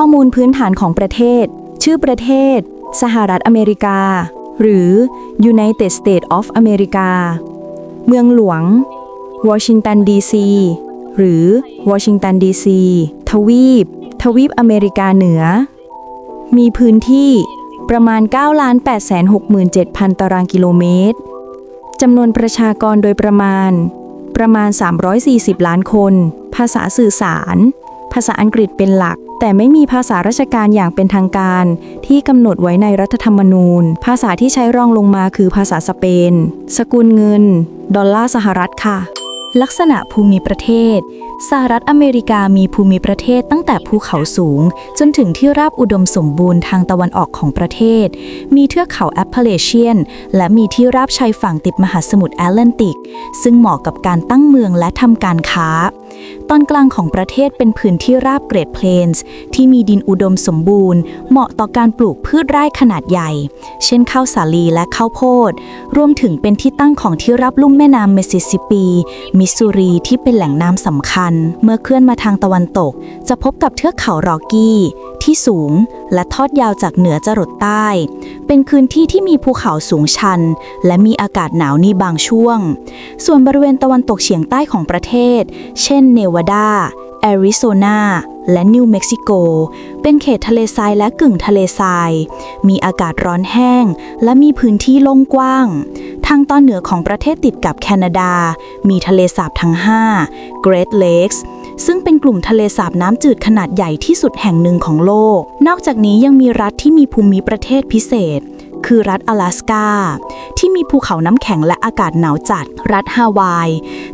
ข้อมูลพื้นฐานของประเทศ ชื่อประเทศ สหรัฐอเมริกา หรือ United States of America เมืองหลวง วอชิงตันดีซีหรือวอชิงตันดีซีทวีป ทวีปอเมริกาเหนือ มีพื้นที่ประมาณ 9,867,000ตารางกิโลเมตร จำนวนประชากรโดยประมาณ ประมาณ 340 ล้านคน ภาษาสื่อสาร ภาษาอังกฤษเป็นหลัก แต่ไม่มีภาษาราชการอย่างเป็นทางการ ที่กำหนดไว้ในรัฐธรรมนูญ ภาษาที่ใช้รองลงมาคือภาษาสเปน สกุลเงิน ดอลลาร์สหรัฐค่ะ ลักษณะภูมิประเทศ สหรัฐอเมริกามีภูมิประเทศตั้งแต่ภูเขาสูง จนถึงที่ราบอุดมสมบูรณ์ทางตะวันออกของประเทศ มีเทือกเขาแอปเปเลเชียน และมีที่ราบชายฝั่งติดมหาสมุทรแอตแลนติก ซึ่งเหมาะกับการตั้งเมืองและทำการค้า ตอนกลางของประเทศเป็นพื้นที่ราบเกรดเพลนส์ที่มีดินอุดมสมบูรณ์ เหมาะต่อการปลูกพืชไร่ขนาดใหญ่ เช่นข้าวสาลีและข้าวโพด รวมถึงเป็นที่ตั้งของที่รับลุ่มแม่น้ำเมสซิสซิปปี มิสซูรีที่เป็นแหล่งน้ำสำคัญเมื่อเคลื่อนมาทางตะวันตก จะพบกับเทือกเขารอกี้ ที่สูงและทอดยาวจากเหนือจรดใต้ เป็นพื้นที่ที่มีภูเขาสูงชัน และมีอากาศหนาวในบางช่วง ส่วนบริเวณตะวันตกเฉียงใต้ของประเทศ เช่นเนวาดาแอริโซนาและนิวเม็กซิโก เป็นเขตทะเลทรายและกึ่งทะเลทราย มีอากาศร้อนแห้ง และมีพื้นที่โล่งกว้าง ทางตอนเหนือของประเทศติดกับแคนาดา มีทะเลสาบทั้ง 5 Great Lakes ซึ่งเป็นกลุ่มทะเลสาบน้ำจืดขนาดใหญ่ที่สุดแห่งหนึ่งของโลก นอกจากนี้ยังมีรัฐที่มีภูมิประเทศพิเศษ คือรัฐ阿拉สกา ที่มีภูเขาน้ำแข็งและอากาศหนาวจัด รัฐฮาวาย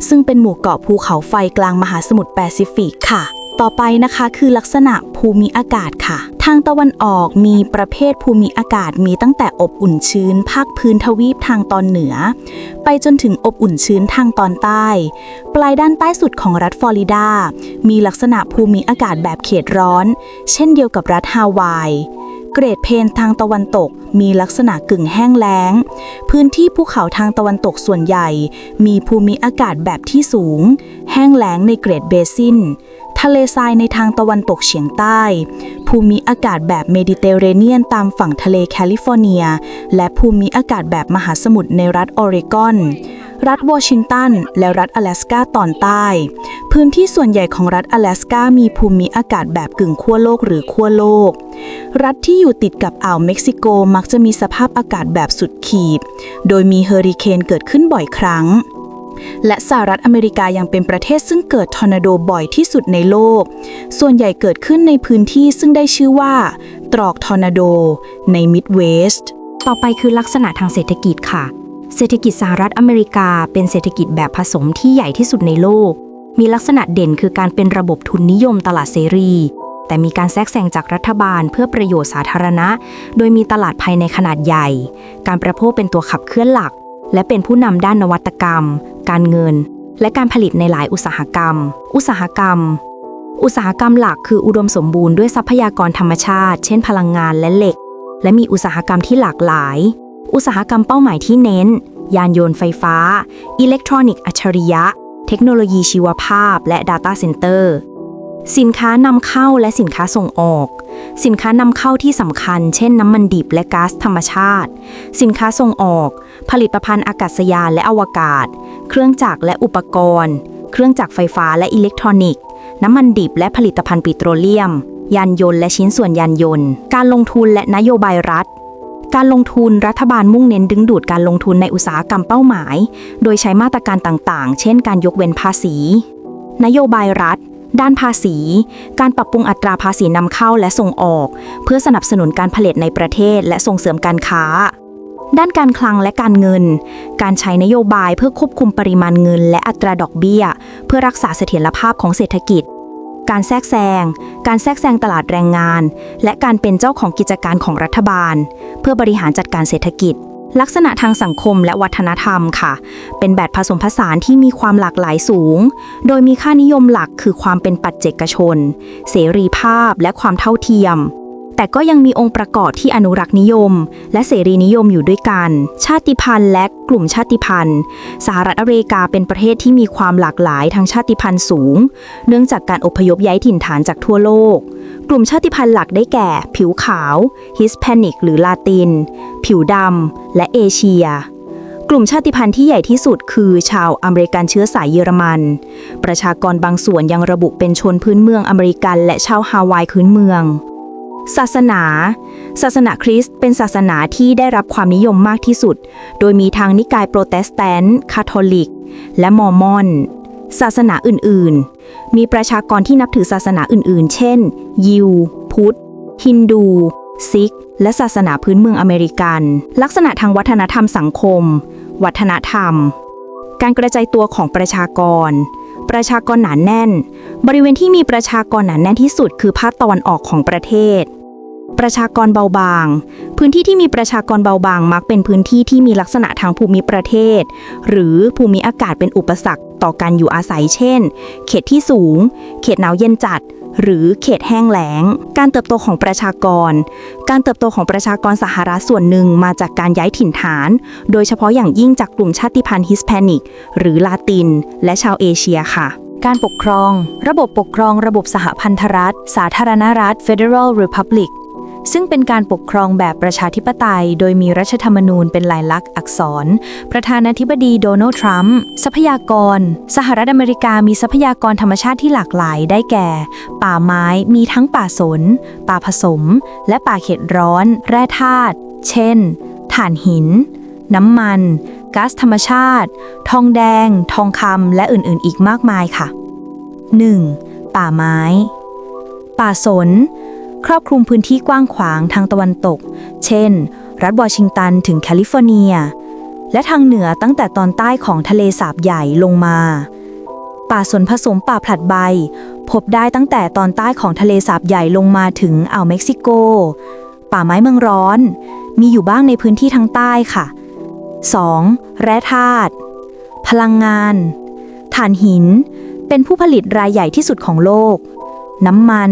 ซึ่งเป็นหมู่เกาะภูเขาไฟกลางมหาสมุทรแปซิฟิกค่ะ ต่อไปนะคะคือลักษณะภูมิอากาศค่ะ ทางตะวันออกมีประเภทภูมิอากาศมีตั้งแต่อบอุ่นชื้น ภาคพื้นทวีปทางตอนเหนือ ไปจนถึงอบอุ่นชื้นทางตอนใต้ ปลายด้านใต้สุดของรัฐฟลอริดา มีลักษณะภูมิอากาศแบบเขตร้อน เช่นเดียวกับรัฐฮาวายเกรดเพนทางตะวันตกมีลักษณะกึ่งแห้งแล้ง พื้นที่ภูเขาทางตะวันตกส่วนใหญ่ มีภูมิอากาศแบบที่สูง แห้งแล้งในเกรดเบซิน ทะเลทรายในทางตะวันตกเฉียงใต้ ภูมิอากาศแบบเมดิเตอร์เรเนียนตามฝั่งทะเลแคลิฟอร์เนีย และภูมิอากาศแบบมหาสมุทรในรัฐออริกอน รัฐวอชิงตัน และรัฐอลาสกาตอนใต้ พื้นที่ส่วนใหญ่ของรัฐอลาสกามีภูมิอากาศแบบกึ่งขั้วโลกหรือขั้วโลก รัฐที่อยู่ติดกับอ่าวเม็กซิโกมักจะมีสภาพอากาศแบบสุดขีด โดยมีเฮอริเคนเกิดขึ้นบ่อยครั้ง และสหรัฐอเมริกายังเป็นประเทศซึ่งเกิดทอร์นาโดบ่อยที่สุดในโลก ส่วนใหญ่เกิดขึ้นในพื้นที่ซึ่งได้ชื่อว่า ตรอกทอร์นาโด ในมิดเวสต์ต่อไปคือลักษณะทางเศรษฐกิจค่ะ เศรษฐกิจสหรัฐอเมริกาเป็นเศรษฐกิจแบบผสมที่ใหญ่ที่สุดในโลก มีลักษณะเด่นคือการเป็นระบบทุนนิยมตลาดเสรี แต่มีการแทรกแซงจากรัฐบาลเพื่อประโยชน์สาธารณะ โดยมีตลาดภายในขนาดใหญ่ การประโภคเป็นตัวขับเคลื่อนหลัก และเป็นผู้นำด้านนวัตกรรม การเงิน และการผลิตในหลายอุตสาหกรรม อุตสาหกรรม อุตสาหกรรมหลักคืออุดมสมบูรณ์ด้วยทรัพยากรธรรมชาติ เช่น พลังงานและเหล็ก และมีอุตสาหกรรมที่หลากหลาย อุตสาหกรรมเป้าหมายที่เน้น ยานยนต์ไฟฟ้า อิเล็กทรอนิกส์อัจฉริยะ เทคโนโลยีชีวภาพ และ Data Center สินค้านำเข้าและสินค้าส่งออก สินค้านำเข้าที่สำคัญ เช่นน้ำมันดิบและก๊าซธรรมชาติ สินค้าส่งออก ผลิตภัณฑ์อากาศยานและอวกาศ เครื่องจักรและอุปกรณ์ เครื่องจักรไฟฟ้าและอิเล็กทรอนิกส์ น้ำมันดิบและผลิตภัณฑ์ปิโตรเลียม ยานยนต์และชิ้นส่วนยานยนต์ การลงทุนและนโยบายรัฐการลงทุนรัฐบาลมุ่งเน้นดึงดูดการลงทุนในอุตสาหกรรมเป้าหมาย โดยใช้มาตรการต่างๆ เช่นการยกเว้นภาษี นโยบายรัฐ ด้านภาษี การปรับปรุงอัตราภาษีนำเข้าและส่งออก เพื่อสนับสนุนการผลิตในประเทศและส่งเสริมการค้า ด้านการคลังและการเงิน การใช้นโยบายเพื่อควบคุมปริมาณเงิน และอัตราดอกเบี้ย เพื่อรักษาเสถียรภาพของเศรษฐกิจ การแทรกแซง การแทรกแซงตลาดแรงงาน และการเป็นเจ้าของกิจการของรัฐบาล เพื่อบริหารจัดการเศรษฐกิจ ลักษณะทางสังคมและวัฒนธรรมค่ะ เป็นแบบผสมผสานที่มีความหลากหลายสูง โดยมีค่านิยมหลักคือความเป็นปัจเจกชน เสรีภาพและความเท่าเทียม แต่ก็ยังมีองค์ประกอบที่อนุรักษ์นิยม และเสรีนิยมอยู่ด้วยกัน ชาติพันธุ์และกลุ่มชาติพันธุ์ สหรัฐอเมริกาเป็นประเทศที่มีความหลากหลายทางชาติพันธุ์สูง เนื่องจากการอพยพย้ายถิ่นฐานจากทั่วโลก กลุ่มชาติพันธุ์หลักได้แก่ ผิวขาว ฮิสแพนิก หรือลาติน ผิวดำ และเอเชีย กลุ่มชาติพันธุ์ที่ใหญ่ที่สุดคือชาวอเมริกันเชื้อสายเยอรมัน ประชากรบางส่วนยังระบุเป็นชนพื้นเมืองอเมริกัน และชาวฮาวายพื้นเมือง ศาสนา ศาสนาคริสต์เป็นศาสนาที่ได้รับความนิยมมากที่สุด โดยมีทางนิกายโปรเตสแตนต์ คาทอลิก และมอร์มอน ศาสนาอื่นๆ มีประชากรที่นับถือศาสนาอื่นๆ เช่น ยิว พุทธ ฮินดู ซิก และศาสนาพื้นเมืองอเมริกัน ลักษณะทางวัฒนธรรมสังคม วัฒนธรรม การกระจายตัวของประชากร ประชากรหนาแน่น บริเวณที่มีประชากรหนาแน่นที่สุดคือภาคตะวันออกของประเทศ ประชากรเบาบาง พื้นที่ที่มีประชากรเบาบางมักเป็นพื้นที่ที่มีลักษณะทางภูมิประเทศ หรือภูมิอากาศเป็นอุปสรรคต่อการอยู่อาศัยเช่น เขตที่สูง เขตหนาวเย็นจัด หรือเขตแห้งแล้ง การเติบโตของประชากร การเติบโตของประชากรสหรัฐส่วนหนึ่งมาจากการย้ายถิ่นฐาน โดยเฉพาะอย่างยิ่งจากกลุ่มชาติพันธุ์ฮิสแพนิก หรือลาติน และชาวเอเชียค่ะการปกครอง ระบบปกครองระบบสหพันธรัฐ สาธารณรัฐ Federal Republic ซึ่งเป็นการปกครองแบบประชาธิปไตย โดยมีรัฐธรรมนูญเป็นลายลักษณ์อักษร ประธานาธิบดีโดนัลด์ทรัมป์ทรัพยากร สหรัฐอเมริกามีทรัพยากรธรรมชาติที่หลากหลายได้แก่ ป่าไม้มีทั้งป่าสน ป่าผสม และป่าเขตร้อน แร่ธาตุเช่น ถ่านหิน น้ำมันก๊าซธรรมชาติ ทองแดง ทองคำและอื่นๆ อีกมากมายค่ะ 1. ป่าไม้ ป่าสน ครอบคลุมพื้นที่กว้างขวางทางตะวันตก เช่น รัฐวอชิงตันถึงแคลิฟอร์เนีย และทางเหนือตั้งแต่ตอนใต้ของทะเลสาบใหญ่ลงมา ป่าสนผสมป่าผลัดใบ พบได้ตั้งแต่ตอนใต้ของทะเลสาบใหญ่ลงมาถึงอ่าวเม็กซิโก ป่าไม้เมืองร้อน มีอยู่บ้างในพื้นที่ทางใต้ค่ะ 2. แร่ธาตุพลังงานถ่านหิน เป็นผู้ผลิตรายใหญ่ที่สุดของโลก น้ำมัน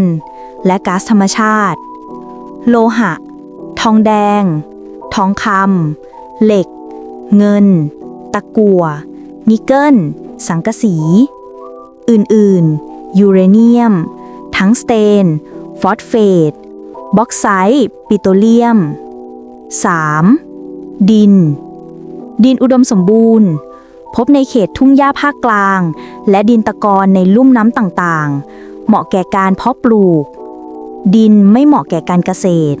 และก๊าซธรรมชาติ โลหะ ทองแดง ทองคำเหล็ก เงิน ตะกั่ว นิกเกิล สังกะสี อื่นๆ ยูเรเนียม ทั้งสเตน ฟอสเฟต บ็อกไซต์ปิโตรเลียม 3. ดิน ดินอุดมสมบูรณ์ พบในเขตทุ่งหญ้าภาคกลาง และดินตะกอนในลุ่มน้ำต่างๆ เหมาะแก่การเพาะปลูก ดินไม่เหมาะแก่การเกษตร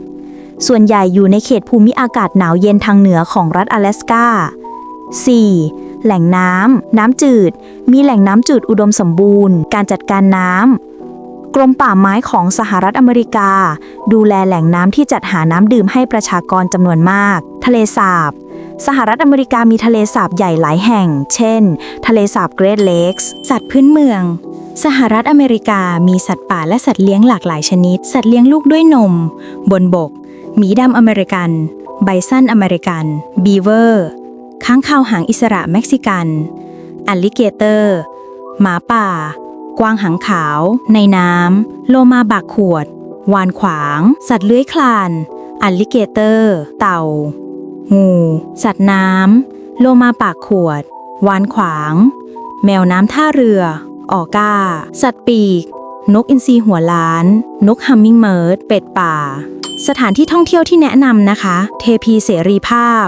ส่วนใหญ่อยู่ในเขตภูมิอากาศหนาวเย็นทางเหนือของรัฐ阿拉สกา 4. แหล่งน้ำ น้ำจืด มีแหล่งน้ำจืดอุดมสมบูรณ์ การจัดการน้ำ กรมป่าไม้ของสหรัฐอเมริกา ดูแลแหล่งน้ำที่จัดหาน้ำดื่มให้ประชากรจำนวนมาก ทะเลสาบ สหรัฐอเมริกามีทะเลสาบใหญ่หลายแห่ง เช่น ทะเลสาบเกรทเลกส์ สัตว์พื้นเมือง สหรัฐอเมริกามีสัตว์ป่าและสัตว์เลี้ยงหลากหลายชนิด สัตว์เลี้ยงลูกด้วยนม บนบก หมีดำอเมริกัน ไบซันอเมริกัน บีเวอร์ ค้างคาวหางอิสระเม็กซิกัน อัลลิเกเตอร์ หมาป่า กวางหางขาว ในน้ำ โลมาบากขวด วานขวาง สัตว์เลื้อยคลาน อัลลิเกเตอร์ เต่า งู สัตว์น้ำ โลมาปากขวด วานขวาง แมวน้ำท่าเรือ ออก้า สัตว์ปีก นกอินทรีหัวล้าน นกฮัมมิงเมิร์ด เป็ดป่า สถานที่ท่องเที่ยวที่แนะนำนะคะ เทพีเสรีภาพ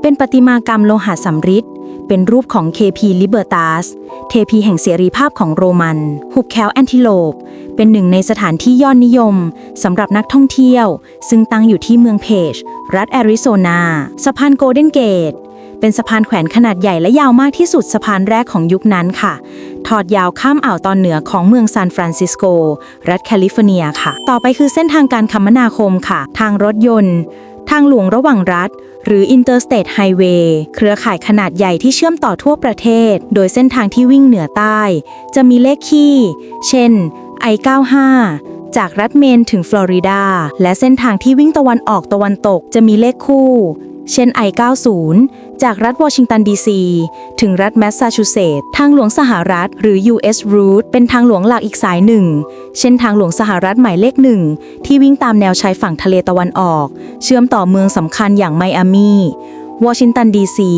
เป็นประติมากรรมโลหะสำริดเป็นรูปของ KP Libertas เทพีแห่งเสรีภาพของโรมัน หุบแควแอนติโลป เป็นหนึ่งในสถานที่ยอดนิยมสำหรับนักท่องเที่ยว ซึ่งตั้งอยู่ที่เมืองเพจ รัฐแอริโซนา สะพานโกลเด้นเกต เป็นสะพานแขวนขนาดใหญ่และยาวมากที่สุดสะพานแรกของยุคนั้นค่ะ ทอดยาวข้ามอ่าวตอนเหนือของเมืองซานฟรานซิสโก รัฐแคลิฟอร์เนียค่ะ ต่อไปคือเส้นทางการคมนาคมค่ะ ทางรถยนต์ ทางหลวงระหว่างรัฐ หรือ Interstate Highway เครือข่ายขนาดใหญ่ที่เชื่อมต่อทั่วประเทศ โดยเส้นทางที่วิ่งเหนือใต้ จะมีเลขคี่ เช่น I95 จากรัฐเมนถึงฟลอริดา และเส้นทางที่วิ่งตะวันออกตะวันตกจะมีเลขคู่ เช่น I90 จากรัฐวอชิงตันดีซีถึงรัฐแมสซาชูเซตส์ทางหลวงสหรัฐหรือ US Route เป็นทางหลวงหลักอีกสายหนึ่ง เช่นทางหลวงสหรัฐหมายเลขหนึ่ง ที่วิ่งตามแนวชายฝั่งทะเลตะวันออก เชื่อมต่อเมืองสำคัญอย่างไมอามีวอชิงตันดีซี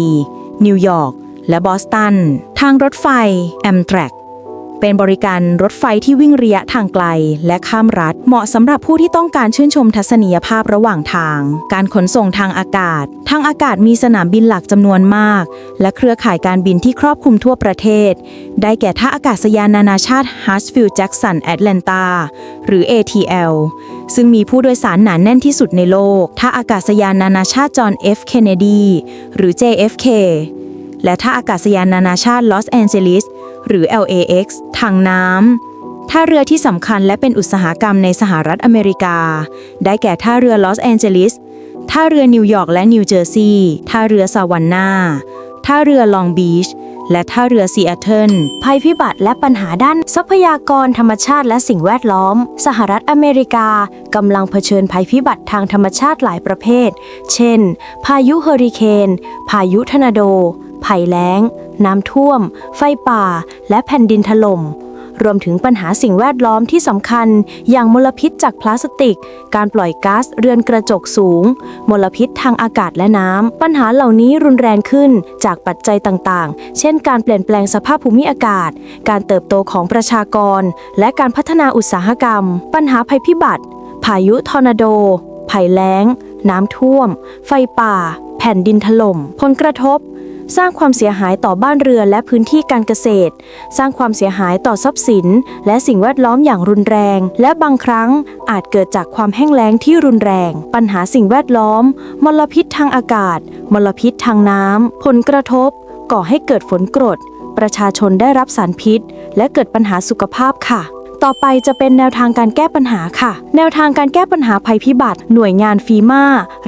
นิวยอร์กและบอสตัน ทางรถไฟ Amtrak เป็นบริการรถไฟที่วิ่งระยะทางไกล และข้ามรัฐ เหมาะสำหรับผู้ที่ต้องการชื่นชมทัศนียภาพระหว่างทาง การขนส่งทางอากาศ ทางอากาศมีสนามบินหลักจำนวนมาก และเครือข่ายการบินที่ครอบคลุมทั่วประเทศ ได้แก่ท่าอากาศยานนานาชาติ Hartsfield Jackson Atlanta หรือ ATL ซึ่งมีผู้โดยสารหนานแน่นที่สุดในโลก ท่าอากาศยานนานาชาติจอห์น F. Kennedy หรือ JFK และท่าอากาศยานนานาชาติลอสแอนเจลิส หรือ LAX ทางน้ำท่าเรือที่สำคัญและเป็นอุตสาหกรรมในสหรัฐอเมริกา ได้แก่ท่าเรือลอสแอนเจลิสท่าเรือนิวยอร์กและนิวเจอร์ซีย์ท่าเรือซาวันนาท่าเรือลองบีชและท่าเรือซีแอตเทิลภัยพิบัติและปัญหาด้านทรัพยากรธรรมชาติและสิ่งแวดล้อม สหรัฐอเมริกากำลังเผชิญภัยพิบัติทางธรรมชาติหลายประเภท เช่น พายุเฮอริเคน พายุทอร์นาโด ภัยแล้ง น้ำท่วม ไฟป่า และแผ่นดินถล่ม รวมถึงปัญหาสิ่งแวดล้อมที่สำคัญ อย่างมลพิษจากพลาสติก การปล่อยก๊าซเรือนกระจกสูง มลพิษทางอากาศและน้ำ ปัญหาเหล่านี้รุนแรงขึ้นจากปัจจัยต่างๆ เช่น การเปลี่ยนแปลงสภาพภูมิอากาศ การเติบโตของประชากร และการพัฒนาอุตสาหกรรม ปัญหาภัยพิบัติ พายุทอร์นาโด ภัยแล้ง น้ำท่วม ไฟป่าแผ่นดินถล่ม ผลกระทบ สร้างความเสียหายต่อบ้านเรือนและพื้นที่การเกษตร สร้างความเสียหายต่อทรัพย์สิน และสิ่งแวดล้อมอย่างรุนแรง และบางครั้งอาจเกิดจากความแห้งแล้งที่รุนแรง ปัญหาสิ่งแวดล้อม มลพิษทางอากาศ มลพิษทางน้ำผลกระทบ ก่อให้เกิดฝนกรด ประชาชนได้รับสารพิษ และเกิดปัญหาสุขภาพค่ะ ต่อไปจะเป็นแนวทางการแก้ปัญหาค่ะ แนวทางการแก้ปัญหาภัยพิบัติ หน่วยงานฟีมา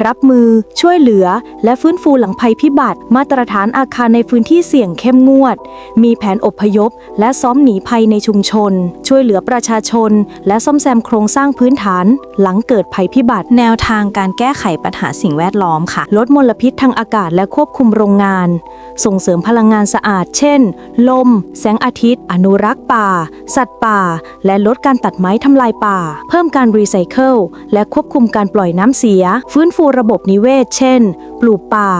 รับมือ ช่วยเหลือ และฟื้นฟูหลังภัยพิบัติ มาตรฐานอาคารในพื้นที่เสี่ยงเข้มงวด มีแผนอพยพ และซ้อมหนีภัยในชุมชน ช่วยเหลือประชาชน และซ่อมแซมโครงสร้างพื้นฐาน หลังเกิดภัยพิบัติ แนวทางการแก้ไขปัญหาสิ่งแวดล้อมค่ะ ลดมลพิษทางอากาศและควบคุมโรงงาน ส่งเสริมพลังงานสะอาด เช่น ลม แสงอาทิตย์ อนุรักษ์ป่า สัตว์ป่าและลดการตัดไม้ทำลายป่า เพิ่มการรีไซเคิลและควบคุมการปล่อยน้ำเสีย ฟื้นฟูระบบนิเวศ เช่น ปลูกป่า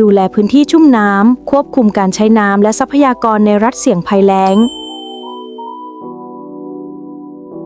ดูแลพื้นที่ชุ่มน้ำควบคุมการใช้น้ำและทรัพยากรในรัฐเสี่ยงภัยแล้ง